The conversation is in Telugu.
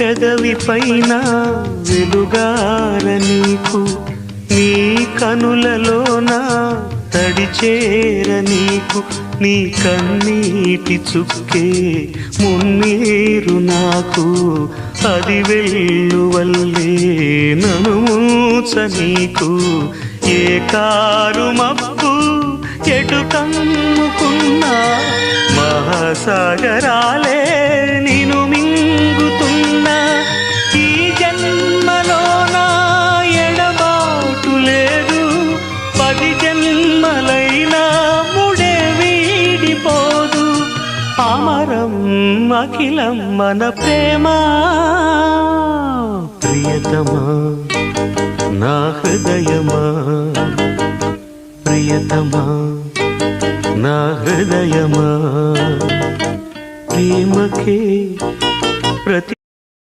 పెదవి పైన వెలుగార నీకు. నీ కనులలోన తడిచేర నీకు. నీ కన్నీటి చుక్కే మున్నీరు నాకు. అది వెల్లువల్లే నను మూచ నీకు. ఏ కారు మప్పు ఎటు కమ్ముకున్నా మహాసాగరాలే నీ జన్మలైనా ముడే వీడిపోదు. అమరం అఖిలం మన ప్రేమ. ప్రియతమా నా హృదయమా? ప్రియతమా నా హృదయమా? ప్రేమకే ప్రతి